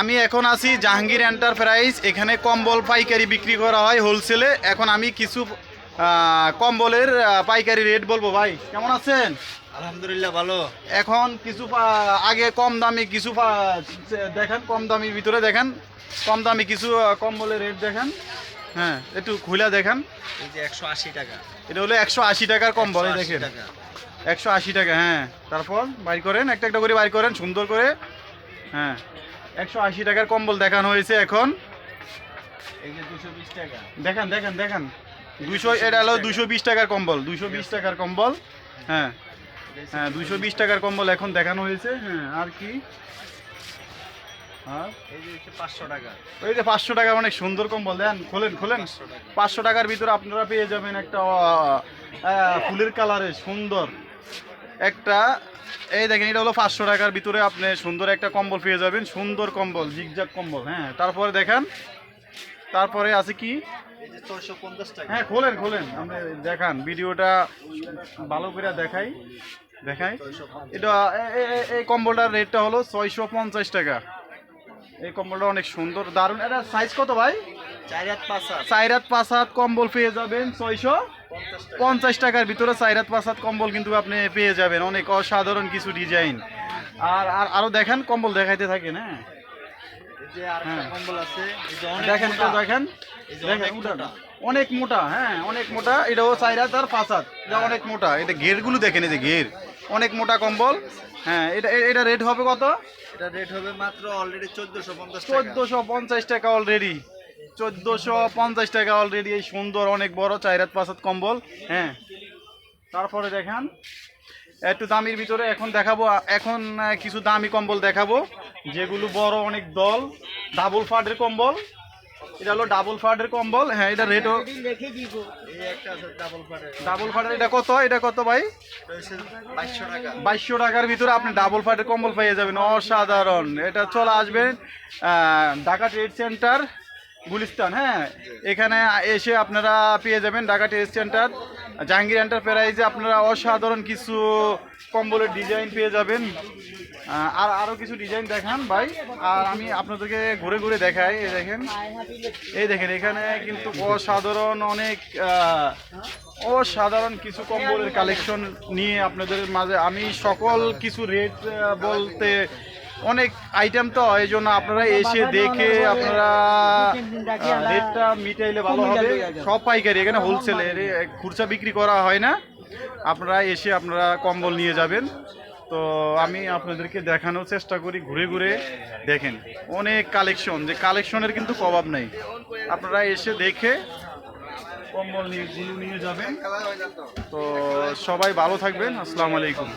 আমি এখন আছি জাহাঙ্গীর এন্টারপ্রাইজ এখানে কম্বল পাইকারি বিক্রি করা হয় হোলসেলে এখন আমি কিছু কম্বলের পাইকারি রেট বলব ভাই। কেমন আছেন? আলহামদুলিল্লাহ ভালো। এখন কিছু আগে কম দামি কিছু দেখেন কম দামির ভিতরে দেখেন। কম দামি কিছু কম্বলের রেট দেখেন। হ্যাঁ একটু খুলে দেখেন। এই যে একশো আশি টাকা। এটা হলো একশো আশি টাকার কম্বল দেখেন। একশো আশি টাকা হ্যাঁ। তারপর বাইর করেন একটা একটা করে বাইর করেন সুন্দর করে। হ্যাঁ। একশো আশি টাকার কম্বল দেখানো হয়েছে এখন। টাকা। দেখেন দেখেন দেখেন। দুশো এটা হলো দুশো বিশ টাকার কম্বল দুশো বিশ টাকার কম্বল। হ্যাঁ হ্যাঁ দুশো বিশ টাকার কম্বল এখন দেখানো হয়েছে। হ্যাঁ আর কি? আর? যে পাঁচশো টাকা। ওই যে পাঁচশো টাকার অনেক সুন্দর কম্বল দেন খোলেন খোলেন। পাঁচশো টাকার ভিতরে আপনারা পেয়ে যাবেন একটা ফুলের কালারে সুন্দর একটা এই দেখেন এটা হলো পাঁচশো টাকার ভিতরে আপনি সুন্দর একটা কম্বল পেয়ে যাবেন। সুন্দর কম্বল জিগজাগ কম্বল হ্যাঁ। তারপরে দেখেন তারপরে আছে কি? হ্যাঁ খোলেন খোলেন। আপনি দেখান ভিডিওটা ভালো করে দেখাই দেখাই। এটা এই কম্বলটার রেটটা হলো ছয়শো পঞ্চাশ টাকা। এই কম্বলটা অনেক সুন্দর দারুণ। এটা সাইজ কত ভাই? চার হাত পাঁচ হাত কম্বল পেয়ে যাবেন ছয়শো। পঞ্চাশ টাকার ভিতরে চাইরাত পাঁচ কম্বল কিন্তু আপনি পেয়ে যাবেন অনেক অসাধারণ কিছু ডিজাইন। আর আর আরও দেখেন কম্বল দেখাইতে থাকেন হ্যাঁ। হ্যাঁ। দেখেন। দেখেন। দেখেন অনেক মোটা। হ্যাঁ অনেক মোটা। এটাও চাইরাত আর পাঁচ হাত এটা অনেক মোটা। এটা ঘেরগুলো দেখেন এই যে ঘের অনেক মোটা কম্বল। হ্যাঁ এটা এটা রেট হবে কত? এটা রেট হবে মাত্র অলরেডি চোদ্দশো পঞ্চাশ চোদ্দোশো পঞ্চাশ টাকা অলরেডি চোদ্দোশো পঞ্চাশ টাকা অলরেডি এই সুন্দর অনেক বড় চাইরাত পাঁচাত কম্বল হ্যাঁ। তারপরে দেখান একটু দামির ভিতরে এখন দেখাবো এখন কিছু দামি কম্বল দেখাবো যেগুলো বড় অনেক দল। ডাবল ফাটের কম্বল এটা হলো ডাবল ফাটের কম্বল হ্যাঁ এটা রেটও এই ডাবল ফাটের এটা কত? এটা কত ভাই? এটা বাইশশো টাকা। বাইশশো টাকার ভিতরে আপনি ডাবল ফাটের কম্বল পেয়ে যাবেন। অসাধারণ। এটা চলে আসবেন ঢাকা ট্রেড সেন্টার গুলিস্তান হ্যাঁ? এখানে এসে আপনারা পেয়ে যাবেন ঢাকা ট্রেড সেন্টার, জাহাঙ্গীর এন্টারপ্রাইজে আপনারা অসাধারণ কিছু কম্বলের ডিজাইন পেয়ে যাবেন। আর আরও কিছু ডিজাইন দেখান ভাই। আর আমি আপনাদেরকে ঘুরে ঘুরে দেখাই, এই দেখেন। এই দেখেন, এখানে কিন্তু অসাধারণ অনেক অসাধারণ কিছু কম্বলের কালেকশন নিয়ে আপনাদের মাঝে আমি সকল কিছু রেট বলতে অনেক আইটেম তো, এই জন্য আপনারা এসে দেখে আপনারা রেটটা মিটাইলে ভালো হবে। সব পাইকারি, এখানে হোলসেলে খুচরা বিক্রি করা হয় না। আপনারা এসে আপনারা কম্বল নিয়ে যাবেন। তো আমি আপনাদেরকে দেখানোর চেষ্টা করি, ঘুরে ঘুরে দেখেন। অনেক কালেকশন যে কালেকশনের কিন্তু অভাব নেই। আপনারা এসে দেখে কম্বল নিয়ে নিয়ে যাবেন। তো সবাই ভালো থাকবেন। আসসালামু আলাইকুম।